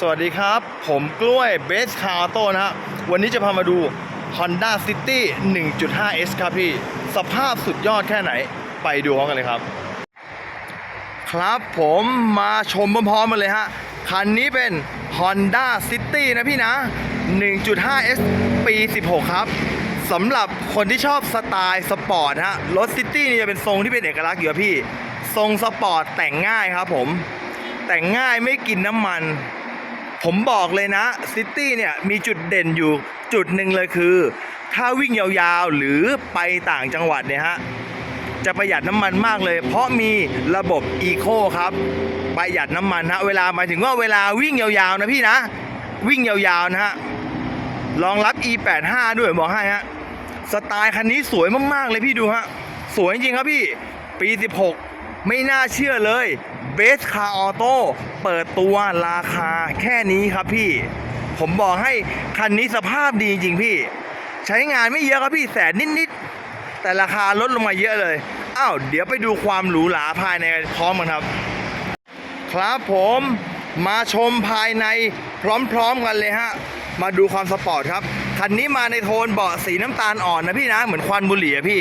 สวัสดีครับ ผมกล้วยเบสคาร์โต้นะฮะวันนี้จะพามาดู Honda City 1.5S ครับพี่ สภาพสุดยอดแค่ไหน ไปดูพร้อมกันเลยครับ ครับผมมาชมพร้อมๆกันเลยฮะ คันนี้เป็น Honda City นะพี่นะ 1.5S ปี 16 ครับสำหรับคนที่ชอบสไตล์สปอร์ตฮะ รถ City นี่จะเป็นทรงที่เป็นเอกลักษณ์อยู่พี่ ทรงสปอร์ตแต่งง่ายครับผม แต่งง่ายไม่กินน้ำมัน ผมบอกเลยนะซิตี้เนี่ยมีจุดเด่นอยู่จุดหนึ่งเลยคือ ถ้าวิ่งยาวๆ หรือไปต่างจังหวัดเนี่ยฮะ จะประหยัดน้ำมันมากเลย เพราะมีระบบอีโคครับ ประหยัดน้ำมันฮะ เวลาหมายถึงว่าเวลาวิ่งยาวๆ นะพี่นะ วิ่งยาวๆ นะฮะรองรับ e85 ด้วยบอกให้ฮะ สไตล์คันนี้สวยมากๆ เลยพี่ดูฮะ สวยจริงครับพี่ ปี 16 ไม่น่าเชื่อเลยเบสคาร์ออโต้ เปิดตัวราคาแค่นี้ครับพี่ ผมบอกให้คันนี้สภาพดีจริงพี่ ใช้งานไม่เยอะครับพี่แสนนิดๆ แต่ราคาลดลงมาเยอะเลย อ้าว เดี๋ยวไปดูความหรูหราภายในพร้อมกันครับ ครับผมมาชมภายในพร้อมๆกันเลยฮะ มาดูความสปอร์ตครับ คันนี้มาในโทนเบาะสีน้ำตาลอ่อนนะพี่นะ เหมือนควันบุหรี่อะพี่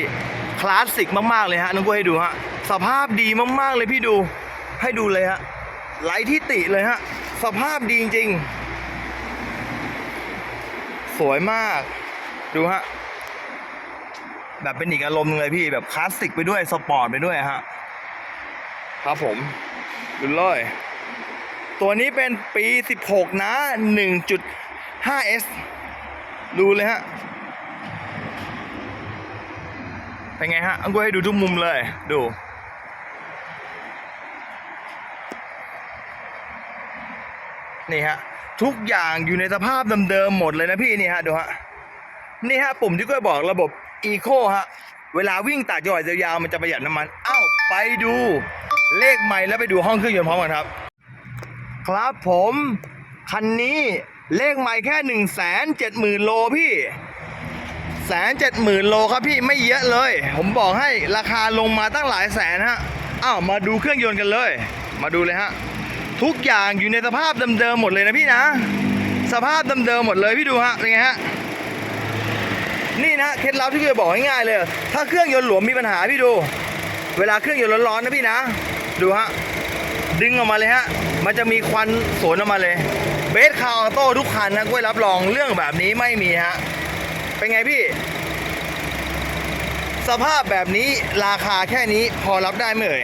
คลาสสิกมากๆเลยฮะน้องกุ้ยให้ดูฮะ สภาพดีมากๆเลยพี่ดู ให้ดูเลยฮะ ไร้ที่ติเลยฮะ สภาพดีจริง สวยมาก ดูฮะ แบบเป็นอีกอารมณ์นึงเลยพี่แบบคลาสสิกไปด้วย สปอร์ตไปด้วยฮะ ครับผม ดูเลยตัวนี้เป็นปี 16 นะ 1.5S ดูเลยฮะ เป็นไงฮะอังกูให้ดูทุกมุมเลย ดู นี่ฮะทุกอย่างอยู่ในสภาพเดิมๆหมดเลยนะพี่นี่ฮะดูฮะนี่ฮะปุ่มที่ก้อยบอกระบบ Eco ฮะเวลาวิ่งต่างจังหวัดยาวๆมันจะประหยัดน้ำมันเอ้าไปดูเลขใหม่แล้วไปดูห้องเครื่องยนต์พร้อมกันครับ ครับผมคันนี้เลขใหม่แค่หนึ่งแสนเจ็ดหมื่นโลพี่แสนเจ็ดหมื่นโลครับพี่ไม่เยอะเลย ผมบอกให้ราคาลงมาตั้งหลายแสนฮะอ้าวมาดูเครื่องยนต์กันเลย มาดูเลยฮะ ทุกอย่างอยู่ในสภาพเดิมๆหมดเลยนะพี่นะ สภาพเดิมๆหมดเลยพี่ดูฮะเป็นไงฮะนี่นะเคล็ดลับที่เคยบอกง่ายๆเลย ถ้าเครื่องยนต์หลวมมีปัญหาพี่ดู เวลาเครื่องยนต์ร้อนๆนะพี่นะ ดูฮะดึงออกมาเลยฮะ มันจะมีควันสวนออกมาเลย เบสคาร์ออโต้ทุกคันนะกล้วยรับรองเรื่องแบบนี้ไม่มีฮะ เป็นไงพี่ สภาพแบบนี้ราคาแค่นี้พอรับได้ไหมเอ่ย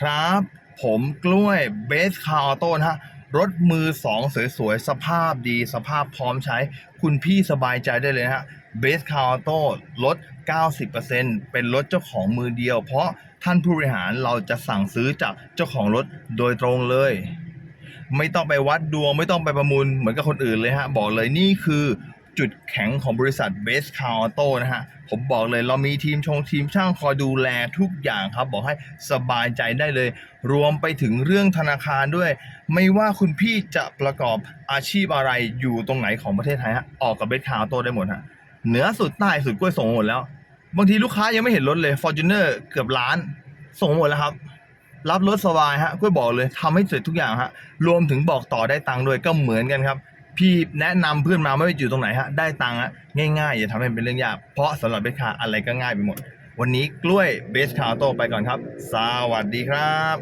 ครับ ผมกล้วยเบสคาร์ออโต้นะฮะรถมือสองสวยๆ สภาพดีสภาพพร้อมใช้ คุณพี่สบายใจได้เลยนะฮะเบสคาร์ออโต้ลด 90%เป็นรถเจ้าของมือเดียว เพราะท่านผู้บริหารเราจะสั่งซื้อจากเจ้าของรถโดยตรงเลย ไม่ต้องไปวัดดวง ไม่ต้องไปประมูลเหมือนกับคนอื่นเลยฮะ บอกเลยนี่คือ จุดแข็งของบริษัท Base Car Auto นะฮะ ผมบอกเลยเรามีทีมชงทีมช่างคอยดูแลทุกอย่างครับ บอกให้สบายใจได้เลย รวมไปถึงเรื่องธนาคารด้วย ไม่ว่าคุณพี่จะประกอบอาชีพอะไรอยู่ตรงไหนของประเทศไทยฮะ ออกกับ Base Car Auto ได้หมดฮะ เหนือสุดใต้สุดกล้วยส่งหมดแล้ว บางทีลูกค้ายังไม่เห็นรถเลย Fortuner เกือบล้าน ส่งหมดแล้วครับรับรถสบายฮะก็บอกเลยทำให้เสร็จทุกอย่างฮะ รวมถึงบอกต่อได้ตังค์ด้วยก็เหมือนกันครับ พี่แนะนำเพื่อนมาไม่ว่าอยู่ตรงไหนฮะได้ตังค์ฮะง่ายๆอย่าทำให้มันเป็นเรื่องยาก เพราะสำหรับเบสคาร์อะไรก็ง่ายไปหมด วันนี้กล้วยเบสคาร์โตไปก่อนครับ สวัสดีครับ